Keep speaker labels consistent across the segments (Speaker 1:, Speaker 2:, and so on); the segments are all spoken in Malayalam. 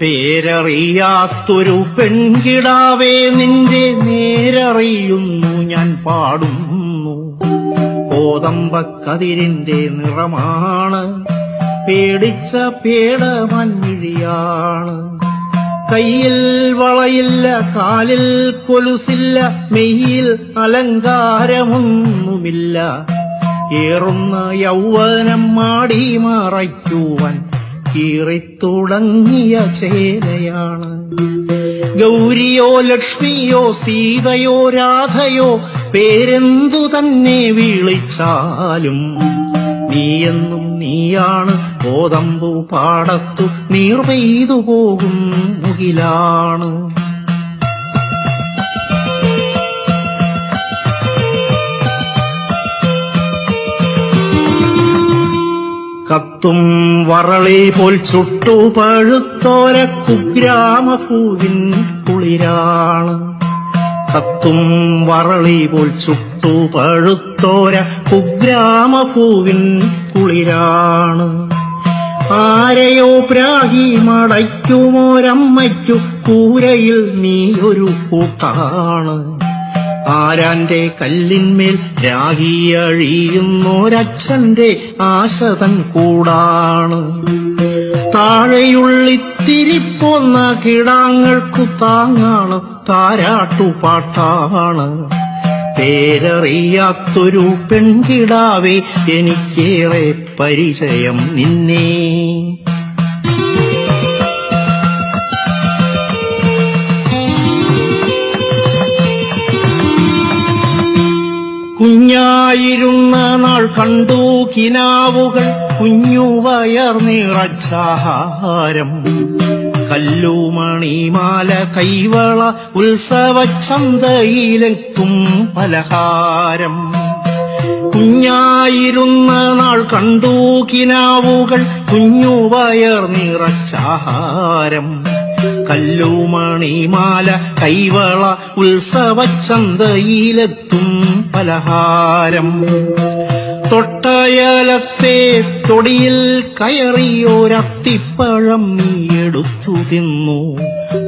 Speaker 1: പേരറിയാത്തൊരു പെൺകിടാവേ നിന്റെ നേരറിയുന്നു ഞാൻ പാടുന്നു. കോതമ്പക്കതിരിന്റെ നിറമാണ് പേടിച്ച പേട മഞ്ഞിഴിയാണ് കയ്യിൽ വളയില്ല കാലിൽ കൊലുസില്ല മെയ്യിൽ അലങ്കാരമൊന്നുമില്ല. ഏറുന്ന യൗവനം മാടി മറയ്ക്കുവാൻ കീറിത്തുടങ്ങിയ ചേരയാണ്. ഗൗരിയോ ലക്ഷ്മിയോ സീതയോ രാധയോ പേരെന്തു തന്നെ വിളിച്ചാലും നീയെന്നും നീയാണ് കോതമ്പു പാടത്തു നീർ പെയ്തു പോകും മുകിലാണ്. കത്തും വറളി പോൽ ചുട്ടു പഴുത്തോര കുഗ്രാമപൂവിൻ കുളിരാണ്. കത്തും വറളി പോൽ ചുട്ടു പഴുത്തോര കുഗ്രാമപൂവിൻ കുളിരാണ്. ആരെയോ പ്രാഗി മടയ്ക്കുമോരമ്മയ്ക്കു കൂരയിൽ നീ ഒരു കൂട്ടാണ്. ആരാന്റെ കല്ലിന്മേൽ രാഗിയഴിയുന്നോരച്ഛന്റെ ആശതൻ കൂടാണ്. താഴെയുള്ളിത്തിരിപ്പോന്ന കിടാങ്ങൾക്കു താങ്ങാണ് താരാട്ടുപാട്ടാണ് പേരറിയാത്തൊരു പെൺകിടാവേ എനിക്കേറെ പരിചയം നിന്നേ. കുഞ്ഞായിരുന്ന നാൾ കണ്ടു കിനാവുകൾ കുഞ്ഞു നിറച്ചാഹാരം കല്ലുമണിമാല കൈവള ഉത്സവച്ചന്തയിലെത്തും പലഹാരം. കുഞ്ഞായിരുന്ന നാൾ കണ്ടു കിനാവുകൾ കുഞ്ഞുവയർ നിറച്ചാഹാരം കല്ലുമണിമാല കൈവള ഉത്സവച്ചന്തയിലെത്തും പലഹാരം. തൊട്ടയലത്തെ തൊടിയിൽ കയറിയോരത്തിപ്പഴം നീ എടുത്തു തിന്നു.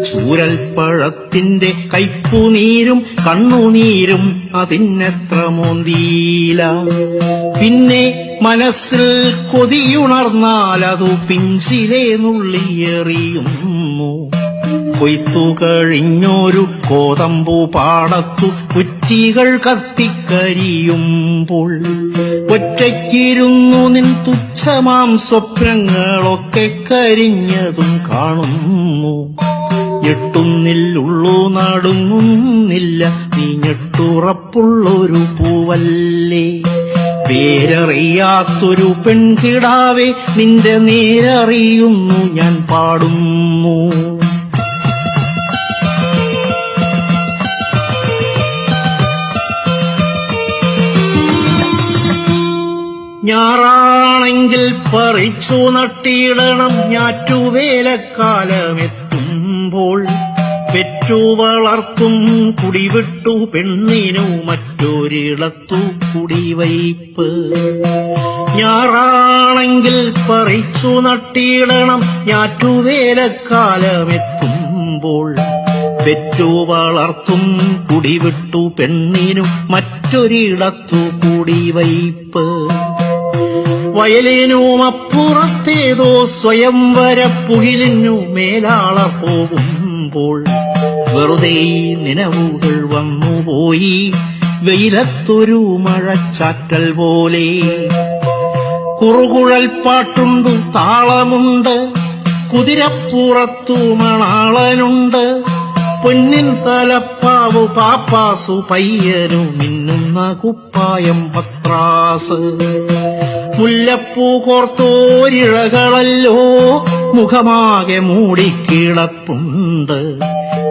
Speaker 1: ചൂരൽപ്പഴത്തിന്റെ കയ്പുനീരും കണ്ണുനീരും അതിനെത്ര പിന്നെ മനസ്സിൽ കൊതിയുണർന്നാൽ അതു പിഞ്ചിലെ നുള്ളിയെറിയുന്നു കൊയ്ത്തു കഴിഞ്ഞൊരു കോതമ്പു പാടത്തു കുറ്റികൾ കത്തിക്കരിയുമ്പോൾ ഒറ്റയ്ക്കിരുന്നു നിൻ തുച്ഛമാം സ്വപ്നങ്ങളൊക്കെ കരിഞ്ഞതും കാണുന്നു. ഞെട്ടുന്നില്ലുള്ളൂ നടുങ്ങുന്നില്ല നീ ഞെട്ടുറപ്പുള്ളൊരു പൂവല്ലേ. പേരറിയാത്തൊരു പെൺകിടാവേ നിന്റെ നേരറിയുന്നു ഞാൻ പാടുന്നു. ഞാറാണെങ്കിൽ പറിച്ചു നട്ടിയിടണം ഞാറ്റുവേലക്കാലമെത്തുമ്പോൾ പെറ്റു വളർത്തും കുടിവിട്ടു പെണ്ണിനു മറ്റൊരിടത്തു കുടിവയ്പ് ഞാറാണെങ്കിൽ പറിച്ചു നട്ടിയിടണം ഞാറ്റുവേലക്കാലമെത്തുമ്പോൾ പെറ്റു വളർത്തും കുടിവിട്ടു പെണ്ണിനു മറ്റൊരിടത്തു കുടിവയ്പ് വയലിനും സ്വയം സ്വയംവര പുകിലിനു മേലാള പോകുമ്പോൾ വെറുതെ നിലവുകൾ വന്നുപോയി. വെയിലത്തൊരു മഴച്ചാറ്റൽ പോലെ കുറുകുഴൽ പാട്ടുണ്ടു താളമുണ്ട്. കുതിരപ്പുറത്തു മണാളനുണ്ട്. പൊന്നിൻ തലപ്പാവു പാപ്പാസു പയ്യനു മിന്നുന്ന കുപ്പായം പത്രാസ്. മുല്ലപ്പൂ കോർത്തോരിഴകളല്ലോ. മുഖമാകെ മൂടിക്കിളപ്പുണ്ട്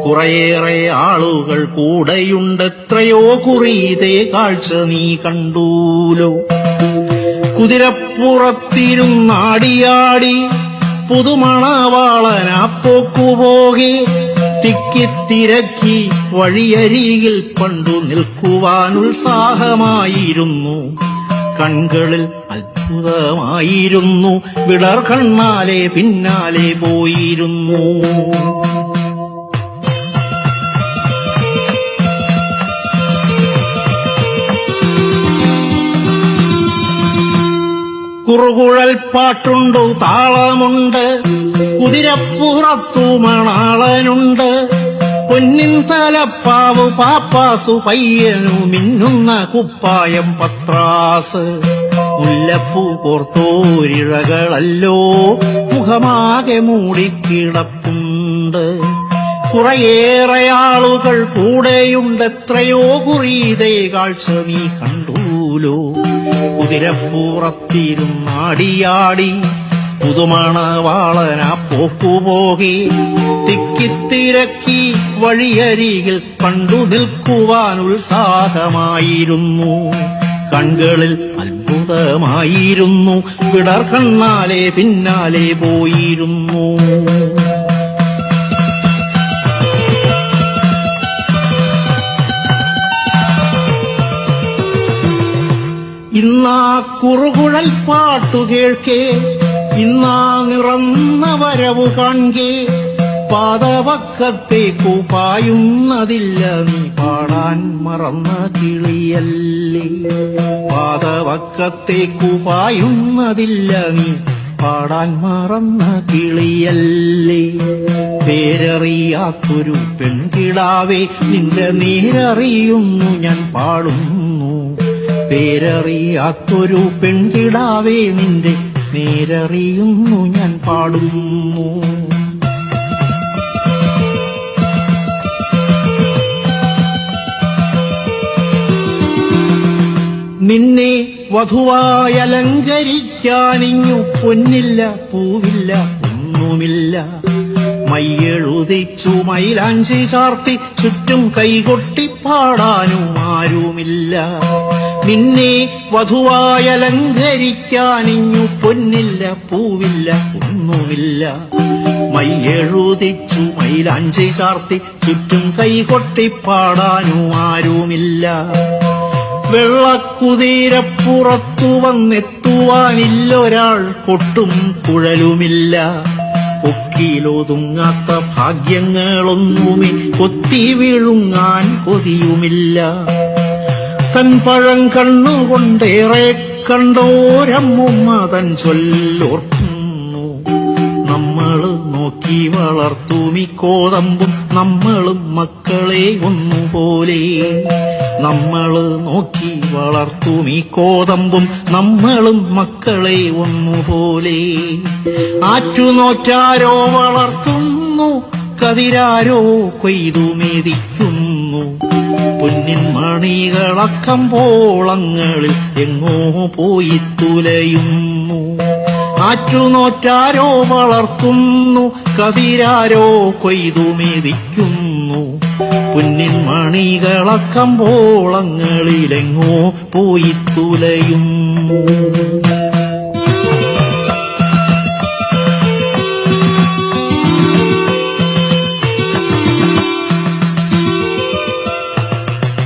Speaker 1: കുറേയേറെ ആളുകൾ കൂടെയുണ്ട്. എത്രയോ കുറിയതേ കാഴ്ച നീ കണ്ടൂലോ. കുതിരപ്പുറത്തിരുന്നാടിയാടി പുതുമണവാളനാപ്പോക്കുപോകെ തിക്കിത്തിരക്കി വഴിയരികിൽ പണ്ടു നിൽക്കുവാൻ ഉത്സാഹമായിരുന്നു കൺകളിൽ അത്ഭുതമായിരുന്നു. വിടർ കണ്ണാലെ പിന്നാലെ പോയിരുന്നു. കുറുകുഴൽ പാട്ടുണ്ടു താളമുണ്ട്. കുതിരപ്പുറത്തു മണാളനുണ്ട് പൊന്നിൻ തലപ്പാവ് പാപ്പാസു പയ്യനു മിന്നുന്ന കുപ്പായം പത്രാസ്. മുല്ലപ്പൂ പോർത്തോരിഴകളല്ലോ. മുഖമാകെ മൂടിക്കിടപ്പുണ്ട്. കുറയേറെ ആളുകൾ കൂടെയുണ്ട് എത്രയോ കുറീതേ കാഴ്ച നീ കണ്ടൂലോ. കുതിരപ്പുറത്തിരുന്നാടിയാടി പുതുമണവാളന പോക്കുപോകി. തിക്കിത്തിരക്കി വഴിയരികിൽ കണ്ടു നിൽക്കുവാൻ ഉത്സാഹമായിരുന്നു. കൺകളിൽ അത്ഭുതമായിരുന്നു വിടർ കണ്ണാലെ പിന്നാലെ പോയിരുന്നു. ഇന്നാ കുറുകുഴൽ പാട്ടു കേൾക്കേ ഇന്നാ നിറന്ന വരവു കാൺകേ പാതവക്കത്തേക്കു പായുന്നതില്ല നീ പാടാൻ മറന്ന കിളിയല്ലേ. പാതവക്കത്തേക്കു പായുന്നതില്ല നീ പാടാൻ മറന്ന കിളിയല്ലേ. പേരറിയാത്തൊരു പെൺകിടാവേ നിന്റെ നേരറിയുന്നു ഞാൻ പാടുന്നു. പേരറിയാത്തൊരു പെൺകിടാവേ നിന്റെ നേരറിയുന്നു ഞാൻ പാടുന്നു. നിന്നെ വധുവായി അലങ്കരിക്കാനിങ്ങു പൊന്നില്ല പൂവില്ല ഒന്നുമില്ല. മയ്യെഴുതിച്ചു മൈലാഞ്ചി ചാർത്തി ചുറ്റും കൈകൊട്ടി പാടാനും ആരുമില്ല. നിന്നെ വധുവായി അലങ്കരിക്കാനിങ്ങു പൊന്നില്ല പൂവില്ല ഒന്നുമില്ല. മയ്യെഴുതിച്ചു മൈലാഞ്ചി ചാർത്തി ചുറ്റും കൈകൊട്ടി പാടാനും ആരുമില്ല. വെള്ളക്കുതിരപ്പുറത്തു വന്നെത്തുവാനില്ലൊരാൾ കൊട്ടും കുഴലുമില്ല. കൊക്കിയിലൊതുങ്ങാത്ത ഭാഗ്യങ്ങളൊന്നുമേ കൊത്തി വീഴുങ്ങാൻ കൊതിയുമില്ല. തൻ പഴം കണ്ണുകൊണ്ടേറെ കണ്ടോരമ്മുമ്മ തൻ നമ്മൾ നോക്കി വളർത്തുമി കോതമ്പും നമ്മളും മക്കളെ ഒന്നുപോലെ. നമ്മൾ നോക്കി വളർത്തുമി കോതമ്പും നമ്മളും മക്കളെ ഒന്നുപോലെ. ആറ്റുനോറ്റാരോ വളർത്തുന്നു കതിരാരോ കൊയ്തു മെതിക്കുന്നു പൊന്നിൻ മണികളക്കം പോളങ്ങളിൽ എങ്ങോ പോയി തുലയുന്നു. ആറ്റുനോറ്റാരോ വളർത്തുന്നു കതിരാരോ കൊയ്തു മേദിക്കുന്നു. പുന്നിൻ മണികളക്കമ്പോളങ്ങളിലെങ്ങോ പോയി തുലയുന്നു.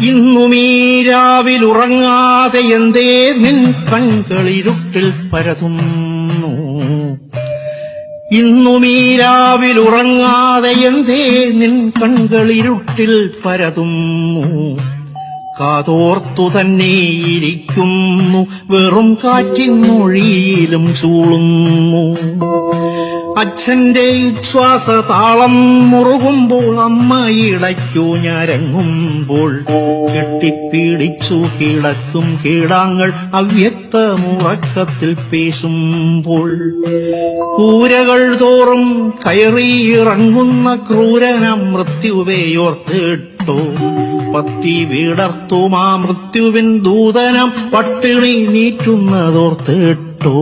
Speaker 1: ഇന്നുമീ രാവിലുറങ്ങാതെ എന്തേ നിൻ കൺകളിരുട്ടിൽ പരതുന്നു ഇന്നുമീ രാവിലുറങ്ങാതെ എന്തേ നിൻ കൺകളിരുട്ടിൽ പരതുന്നു. കാതോർത്തു തന്നെ ഇരിക്കുന്നു. വെറും കാറ്റിൻ മൊഴിയിലും ചൂളുന്നു. അച്ഛന്റെ ഉച്ഛ്വാസ താളം മുറുകുമ്പോൾ അമ്മ ഇടയ്ക്കു ഞരങ്ങുമ്പോൾ. കെട്ടിപ്പീടിച്ചു കിടക്കും കീടാങ്ങൾ അവ്യക്ത മുറക്കത്തിൽ പേശുമ്പോൾ. കൂരകൾ തോറും കയറിയിറങ്ങുന്ന ക്രൂരന മൃത്യുവേയോർത്തിട്ടോ പത്തി വീടർത്തുമാ മൃത്യുവിൻ ദൂതനം പട്ടിണി നീറ്റുന്നതോർത്തിട്ടോ.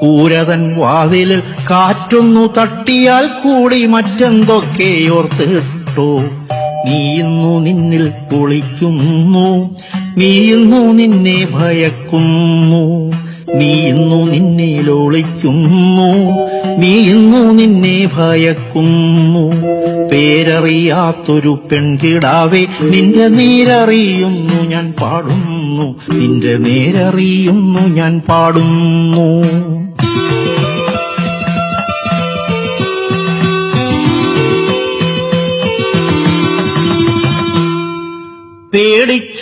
Speaker 1: കൂരതൻ വാതിലിൽ കാറ്റൊന്നു തട്ടിയാൽ കൂടി മറ്റെന്തൊക്കെയോർത്തിട്ടോ നീ ഇന്നു നിന്നിൽ കുളിക്കുന്നു. നീ ഇന്നു നിന്നെ ഭയക്കുന്നു. നീ ഇന്നു നിന്നെ ലോളിക്കുന്നു. നീ ഇന്നു നിന്നെ ഭയക്കുന്നു. പേരറിയാത്തൊരു പെൺകിടാവെ നിന്റെ നേരറിയുന്നു ഞാൻ പാടുന്നു. നിന്റെ നേരറിയുന്നു ഞാൻ പാടുന്നു.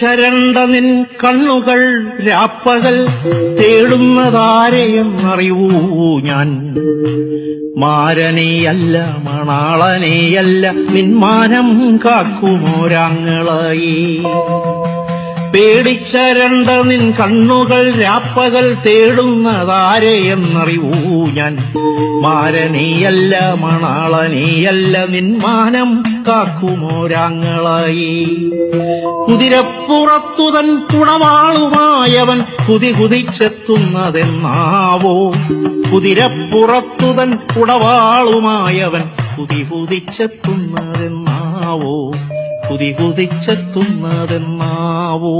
Speaker 1: പേടിച്ചരണ്ട നിൻ കണ്ണുകൾ രാപ്പകൽ തേടുന്നതാരെയെന്നറിയൂ ഞാൻ. മാരനെയല്ല മണാളനെയല്ല നിന്മാനം കാക്കുമോരാങ്ങളായി പേടിച്ചരണ്ട നിൻ കണ്ണുകൾ രാപ്പകൽ തേടുന്നതാരെയെന്നറിവൂ ഞാൻ. മാരനെയല്ല മണാളനെയല്ല നിന്മാനം കാക്കുമോരാങ്ങളായി കുതിരപ്പുറത്തുതൻ കുണവാളുമായവൻ കുതി കുതിച്ചെത്തുന്നതെന്നാവോ കുതിരപ്പുറത്തുതൻ കുടവാളുമായവൻ കുതി കുതിച്ചെത്തുന്നതെന്നാവോ കുതി കുതിച്ചെത്തുന്നതെന്നാവോ